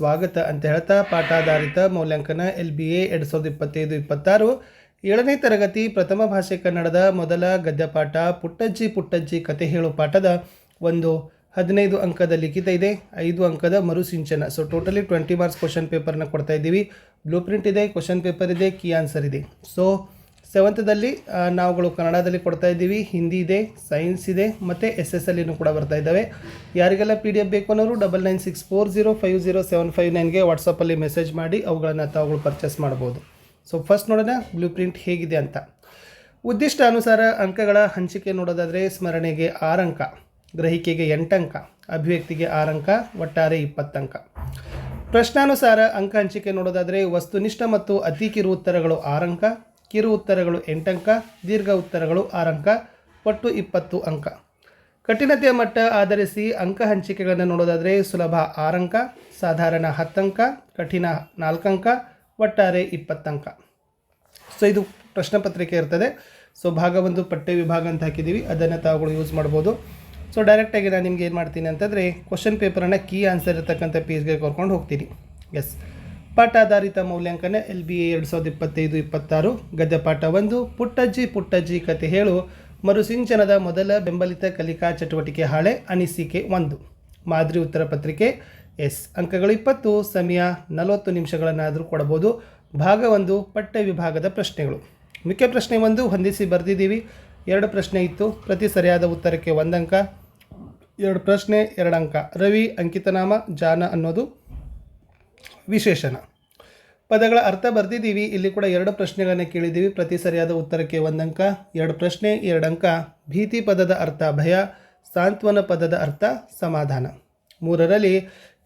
ಸ್ವಾಗತ ಅಂತ ಹೇಳ್ತಾ ಪಾಠಾಧಾರಿತ ಮೌಲ್ಯಾಂಕನ ಎಲ್ ಬಿ ಎ ಎರಡು ಸಾವಿರದ ಇಪ್ಪತ್ತೈದು, ಇಪ್ಪತ್ತಾರು. ಏಳನೇ ತರಗತಿ ಪ್ರಥಮ ಭಾಷೆ ಕನ್ನಡದ ಮೊದಲ ಗದ್ಯಪಾಠ ಪುಟ್ಟಜ್ಜಿ ಪುಟ್ಟಜ್ಜಿ ಕತೆ ಹೇಳು ಪಾಠದ ಒಂದು ಹದಿನೈದು ಅಂಕದ ಲಿಖಿತ ಇದೆ. ಐದು ಅಂಕದ Marusinchana so totally twenty marks question ಪೇಪರ್ನ ಕೊಡ್ತಾ ಇದ್ದೀವಿ. ಬ್ಲೂ ಪ್ರಿಂಟ್ ಇದೆ ಕ್ವಶನ್ ಪೇಪರ್ ಇದೆ ಕೀ ಆನ್ಸರ್ ಇದೆ. ಸೊ ಸೆವೆಂತದಲ್ಲಿ ನಾವುಗಳು ಕನ್ನಡದಲ್ಲಿ ಕೊಡ್ತಾ ಇದ್ದೀವಿ. ಹಿಂದಿ ಇದೆ ಸೈನ್ಸ್ ಇದೆ, ಮತ್ತು ಎಸ್ ಎಸ್ ಎಲ್ಲಿನೂ ಕೂಡ ಬರ್ತಾ ಇದ್ದಾವೆ. ಯಾರಿಗೆಲ್ಲ ಪಿ ಡಿ ಎಫ್ ಬೇಕು ಅನ್ನೋರು double nine six four zero five zero seven five ನೈನ್ಗೆ ವಾಟ್ಸಪ್ಪಲ್ಲಿ ಮೆಸೇಜ್ ಮಾಡಿ ಅವುಗಳನ್ನು ತಾವುಗಳು ಪರ್ಚೇಸ್ ಮಾಡ್ಬೋದು ಸೊ ಫಸ್ಟ್ ನೋಡೋಣ ಬ್ಲೂ ಪ್ರಿಂಟ್ ಹೇಗಿದೆ ಅಂತ. ಉದ್ದಿಷ್ಟ ಅನುಸಾರ ಅಂಕಗಳ ಹಂಚಿಕೆ ನೋಡೋದಾದರೆ ಸ್ಮರಣೆಗೆ ಆರು ಅಂಕ, ಗ್ರಹಿಕೆಗೆ ಎಂಟು ಅಂಕ, ಅಭಿವ್ಯಕ್ತಿಗೆ ಆರು ಅಂಕ, ಒಟ್ಟಾರೆ ಅಂಕ. ಪ್ರಶ್ನಾನುಸಾರ ಅಂಕ ಹಂಚಿಕೆ ನೋಡೋದಾದರೆ ವಸ್ತುನಿಷ್ಠ ಮತ್ತು ಅತಿ ಕಿರು ಉತ್ತರಗಳು ಆರಂಕ ಕಿರು ಉತ್ತರಗಳು ಎಂಟಂಕ ದೀರ್ಘ ಉತ್ತರಗಳು ಆರಂಕ ಒಟ್ಟು ಇಪ್ಪತ್ತು ಅಂಕ. ಕಠಿಣತೆಯ ಮಟ್ಟ ಆಧರಿಸಿ ಅಂಕ ಹಂಚಿಕೆಗಳನ್ನು ನೋಡೋದಾದರೆ ಸುಲಭ ಆರು ಅಂಕ, ಸಾಧಾರಣ ಅಂಕ, ಕಠಿಣ ನಾಲ್ಕು ಅಂಕ, ಒಟ್ಟಾರೆ ಇಪ್ಪತ್ತು ಅಂಕ. ಸೊ ಇದು ಪ್ರಶ್ನೆ ಪತ್ರಿಕೆ ಇರ್ತದೆ. ಸೊ ಭಾಗ ಒಂದು ಪಠ್ಯ ವಿಭಾಗ ಅಂತ ಹಾಕಿದ್ದೀವಿ. ಅದನ್ನು ತಾವುಗಳು ಯೂಸ್ ಮಾಡ್ಬೋದು. ಸೊ ಡೈರೆಕ್ಟಾಗಿ ನಾನು ನಿಮ್ಗೆ ಏನು ಮಾಡ್ತೀನಿ ಅಂತಂದರೆ ಕ್ವಶನ್ ಪೇಪರನ್ನು ಕೀ ಆನ್ಸರ್ ಇರ್ತಕ್ಕಂಥ ಪೇಜ್ಗೆ ಕರ್ಕೊಂಡು ಹೋಗ್ತೀನಿ. ಎಸ್ ಪಾಠ ಆಧಾರಿತ ಮೌಲ್ಯಾಂಕನ ಎಲ್ ಬಿ ಎ ಎರಡು ಸಾವಿರದ ಇಪ್ಪತ್ತೈದು, ಇಪ್ಪತ್ತಾರು ಗದ್ಯ ಪಾಠ ಒಂದು, ಪುಟ್ಟಜ್ಜಿ ಪುಟ್ಟಜ್ಜಿ ಕತೆ ಹೇಳು, ಮರುಸಿಂಚನದ ಮೊದಲ ಬೆಂಬಲಿತ ಕಲಿಕಾ ಚಟುವಟಿಕೆ ಹಾಳೆ, ಅನಿಸಿಕೆ ಒಂದು. ಮಾದರಿ ಉತ್ತರ ಪತ್ರಿಕೆ, ಎಸ್ ಅಂಕಗಳು ಇಪ್ಪತ್ತು, ಸಮಯ ನಲವತ್ತು ನಿಮಿಷಗಳನ್ನಾದರೂ ಕೊಡಬಹುದು. ಭಾಗ ಒಂದು, ಪಠ್ಯ ವಿಭಾಗದ ಪ್ರಶ್ನೆಗಳು. ಮುಖ್ಯ ಪ್ರಶ್ನೆ ಒಂದು, ಹೊಂದಿಸಿ ಬರೆದಿದ್ದೀವಿ. ಎರಡು ಪ್ರಶ್ನೆ ಇತ್ತು, ಪ್ರತಿ ಸರಿಯಾದ ಉತ್ತರಕ್ಕೆ ಒಂದು ಅಂಕ ಎರಡು ಪ್ರಶ್ನೆ ಎರಡು ಅಂಕ ರವಿ, ಅಂಕಿತನಾಮ, ಜಾನ ಅನ್ನೋದು ವಿಶೇಷಣ ಪದಗಳ ಅರ್ಥ ಬರ್ತಿದ್ದೀವಿ ಇಲ್ಲಿ ಕೂಡ ಎರಡು ಪ್ರಶ್ನೆಗಳನ್ನು ಕೇಳಿದ್ದೀವಿ. ಪ್ರತಿ ಸರಿಯಾದ ಉತ್ತರಕ್ಕೆ ಒಂದಂಕ, ಎರಡು ಪ್ರಶ್ನೆ, ಎರಡು ಅಂಕ. ಭೀತಿ ಪದದ ಅರ್ಥ ಭಯ, ಸಾಂತ್ವನ ಪದದ ಅರ್ಥ ಸಮಾಧಾನ. ಮೂರರಲ್ಲಿ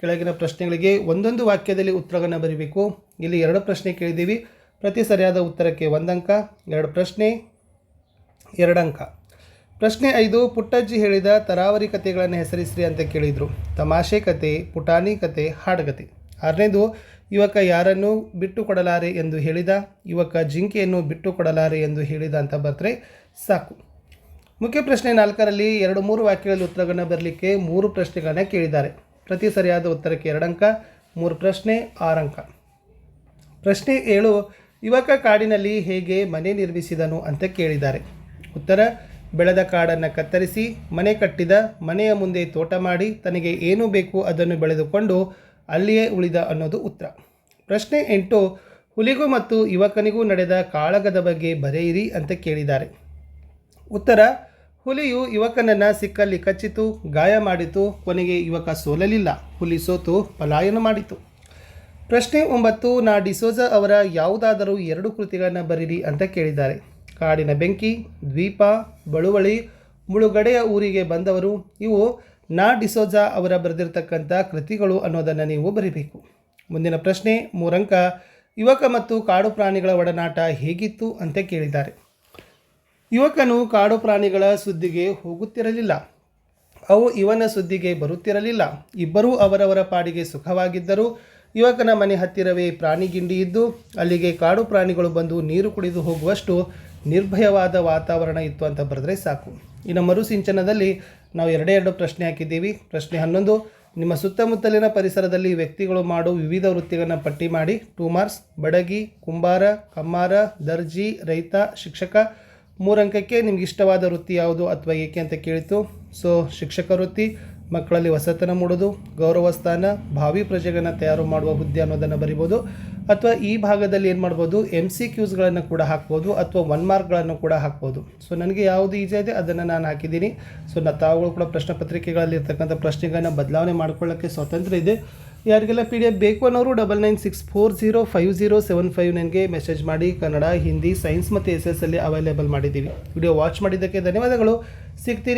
ಕೆಳಗಿನ ಪ್ರಶ್ನೆಗಳಿಗೆ ಒಂದೊಂದು ವಾಕ್ಯದಲ್ಲಿ ಉತ್ತರಗಳನ್ನು ಬರೀಬೇಕು. ಇಲ್ಲಿ ಎರಡು ಪ್ರಶ್ನೆ ಕೇಳಿದ್ದೀವಿ. ಪ್ರತಿ ಸರಿಯಾದ ಉತ್ತರಕ್ಕೆ ಒಂದಂಕ, ಎರಡು ಪ್ರಶ್ನೆ, ಎರಡು ಅಂಕ. ಪ್ರಶ್ನೆ ಐದು, ಪುಟ್ಟಜ್ಜಿ ಹೇಳಿದ ತರಾವರಿ ಕಥೆಗಳನ್ನು ಹೆಸರಿಸ್ರಿ ಅಂತ ಕೇಳಿದರು. ತಮಾಷೆ ಕತೆ, ಪುಟಾಣಿ ಕತೆ, ಹಾಡುಗತೆ. ಆರನೇದು ಯುವಕ ಯಾರನ್ನೂ ಬಿಟ್ಟು ಕೊಡಲಾರೆ ಎಂದು ಹೇಳಿದ? ಯುವಕ ಜಿಂಕೆಯನ್ನು ಬಿಟ್ಟು ಕೊಡಲಾರೆ ಎಂದು ಹೇಳಿದ ಅಂತ ಬರ್ತರೆ ಸಾಕು. ಮುಖ್ಯ ಪ್ರಶ್ನೆ ನಾಲ್ಕರಲ್ಲಿ ಎರಡು ಮೂರು ವಾಕ್ಯಗಳಲ್ಲಿ ಉತ್ತರಗಳನ್ನು ಬರಲಿಕ್ಕೆ ಮೂರು ಪ್ರಶ್ನೆಗಳನ್ನು ಕೇಳಿದ್ದಾರೆ. ಪ್ರತಿ ಸರಿಯಾದ ಉತ್ತರಕ್ಕೆ ಎರಡು ಅಂಕ, ಮೂರು ಪ್ರಶ್ನೆ, ಆರು ಅಂಕ. ಪ್ರಶ್ನೆ ಏಳು, ಯುವಕ ಕಾಡಿನಲ್ಲಿ ಹೇಗೆ ಮನೆ ನಿರ್ಮಿಸಿದನು ಅಂತ ಕೇಳಿದ್ದಾರೆ. ಉತ್ತರ, ಬೆಳೆದ ಕಾಡನ್ನು ಕತ್ತರಿಸಿ, ಮನೆ ಕಟ್ಟಿದ, ಮನೆಯ ಮುಂದೆ ತೋಟ ಮಾಡಿ, ತನಗೆ ಏನು ಬೇಕು ಅದನ್ನು ಬೆಳೆದುಕೊಂಡು ಅಲ್ಲಿಯೇ ಉಳಿದ ಅನ್ನೋದು ಉತ್ತರ. ಪ್ರಶ್ನೆ ಎಂಟು, ಹುಲಿಗೂ ಮತ್ತು ಯುವಕನಿಗೂ ನಡೆದ ಕಾಳಗದ ಬಗ್ಗೆ ಬರೆಯಿರಿ ಅಂತ ಕೇಳಿದ್ದಾರೆ. ಉತ್ತರ, ಹುಲಿಯು ಯುವಕನನ್ನು ಸಿಕ್ಕಲ್ಲಿ ಕಚ್ಚಿತು, ಗಾಯ ಮಾಡಿತು, ಕೊನೆಗೆ ಯುವಕ ಸೋಲಲಿಲ್ಲ, ಹುಲಿ ಸೋತು, ಪಲಾಯನ ಮಾಡಿತು. ಪ್ರಶ್ನೆ ಒಂಬತ್ತು, ನಾ ಡಿಸೋಜ ಅವರ ಯಾವುದಾದರೂ ಎರಡು ಕೃತಿಗಳನ್ನು ಬರೀರಿ ಅಂತ ಕೇಳಿದ್ದಾರೆ. ಕಾಡಿನ ಬೆಂಕಿ, ದ್ವೀಪ, ಬಳುವಳಿ, ಮುಳುಗಡೆಯ ಊರಿಗೆ ಬಂದವರು, ಇವು ನಾ ಡಿಸೋಜಾ ಅವರ ಬರೆದಿರ್ತಕ್ಕಂಥ ಕೃತಿಗಳು ಅನ್ನೋದನ್ನು ನೀವು ಬರಿಬೇಕು. ಮುಂದಿನ ಪ್ರಶ್ನೆ, ಮೂರಂಕ, ಯುವಕ ಮತ್ತು ಕಾಡು ಪ್ರಾಣಿಗಳ ಒಡನಾಟ ಹೇಗಿತ್ತು ಅಂತ ಕೇಳಿದ್ದಾರೆ. ಯುವಕನು ಕಾಡು ಪ್ರಾಣಿಗಳ ಸುದ್ದಿಗೆ ಹೋಗುತ್ತಿರಲಿಲ್ಲ. ಅವು ಇವನ ಸುದ್ದಿಗೆ ಬರುತ್ತಿರಲಿಲ್ಲ. ಇಬ್ಬರೂ ಅವರವರ ಪಾಡಿಗೆ ಸುಖವಾಗಿದ್ದರು ಯುವಕನ ಮನೆ ಹತ್ತಿರವೇ ಪ್ರಾಣಿಗಿಂಡಿ ಇದ್ದು, ಅಲ್ಲಿಗೆ ಕಾಡು ಪ್ರಾಣಿಗಳು ಬಂದು ನೀರು ಕುಡಿದು ಹೋಗುವಷ್ಟು ನಿರ್ಭಯವಾದ ವಾತಾವರಣ ಇತ್ತು ಅಂತ ಬರೆದ್ರೆ ಸಾಕು. ಇನ್ನು ಮರುಸಿಂಚನದಲ್ಲಿ ನಾವು ಎರಡೇ ಎರಡು ಪ್ರಶ್ನೆ ಹಾಕಿದ್ದೀವಿ. ಪ್ರಶ್ನೆ ಹನ್ನೊಂದು, ನಿಮ್ಮ ಸುತ್ತಮುತ್ತಲಿನ ಪರಿಸರದಲ್ಲಿ ವ್ಯಕ್ತಿಗಳು ಮಾಡುವ ವಿವಿಧ ವೃತ್ತಿಗಳನ್ನು ಪಟ್ಟಿ ಮಾಡಿ ಟೂ ಮಾರ್ಕ್ಸ್ ಬಡಗಿ, ಕುಂಬಾರ, ಕಮ್ಮಾರ, ದರ್ಜಿ, ರೈತ, ಶಿಕ್ಷಕ ಮೂರಂಕಕ್ಕೆ ನಿಮ್ಗೆ ಇಷ್ಟವಾದ ವೃತ್ತಿ ಯಾವುದು ಅಥವಾ ಏಕೆ ಅಂತ ಕೇಳಿತು. ಸೊ ಶಿಕ್ಷಕ ವೃತ್ತಿ ಮಕ್ಕಳಲ್ಲಿ ಹೊಸತನ ಮೂಡೋದು, ಗೌರವ ಸ್ಥಾನ, ಭಾವಿ ಪ್ರಜೆಗಳನ್ನು ತಯಾರು ಮಾಡುವ ಹುದ್ದೆ ಅನ್ನೋದನ್ನು ಬರಿಬೋದು. ಅಥವಾ ಈ ಭಾಗದಲ್ಲಿ ಏನು ಮಾಡ್ಬೋದು ಎಂ ಸಿ ಕ್ಯೂಸ್ಗಳನ್ನು ಕೂಡ ಹಾಕ್ಬೋದು, ಅಥವಾ ಒನ್ ಮಾರ್ಕ್ಗಳನ್ನು ಕೂಡ ಹಾಕ್ಬೋದು. ಸೊ ನನಗೆ ಯಾವುದು ಈಜಿ ಇದೆ ಅದನ್ನು ನಾನು ಹಾಕಿದ್ದೀನಿ. ಸೊ ನಾ ತಾವುಗಳು ಕೂಡ ಪ್ರಶ್ನೆ ಪತ್ರಿಕೆಗಳಲ್ಲಿ ಇರ್ತಕ್ಕಂಥ ಪ್ರಶ್ನೆಗಳನ್ನು ಬದಲಾವಣೆ ಮಾಡ್ಕೊಳ್ಳೋಕ್ಕೆ ಸ್ವಾತಂತ್ರ್ಯ ಇದೆ. ಯಾರಿಗೆಲ್ಲ ಪಿ ಡಿ ಎಫ್ ಬೇಕು ಅನ್ನೋರು double nine six four zero five zero seven five ನನಗೆ ಮೆಸೇಜ್ ಮಾಡಿ ಕನ್ನಡ, ಹಿಂದಿ ಸೈನ್ಸ್ ಮತ್ತು ಎಸ್ ಎಸ್ ಅಲ್ಲಿ ಅವೈಲೇಬಲ್ ಮಾಡಿದ್ದೀವಿ. ವಿಡಿಯೋ ವಾಚ್ ಮಾಡಿದ್ದಕ್ಕೆ ಧನ್ಯವಾದಗಳು. ಸಿಗ್ತೀರಿ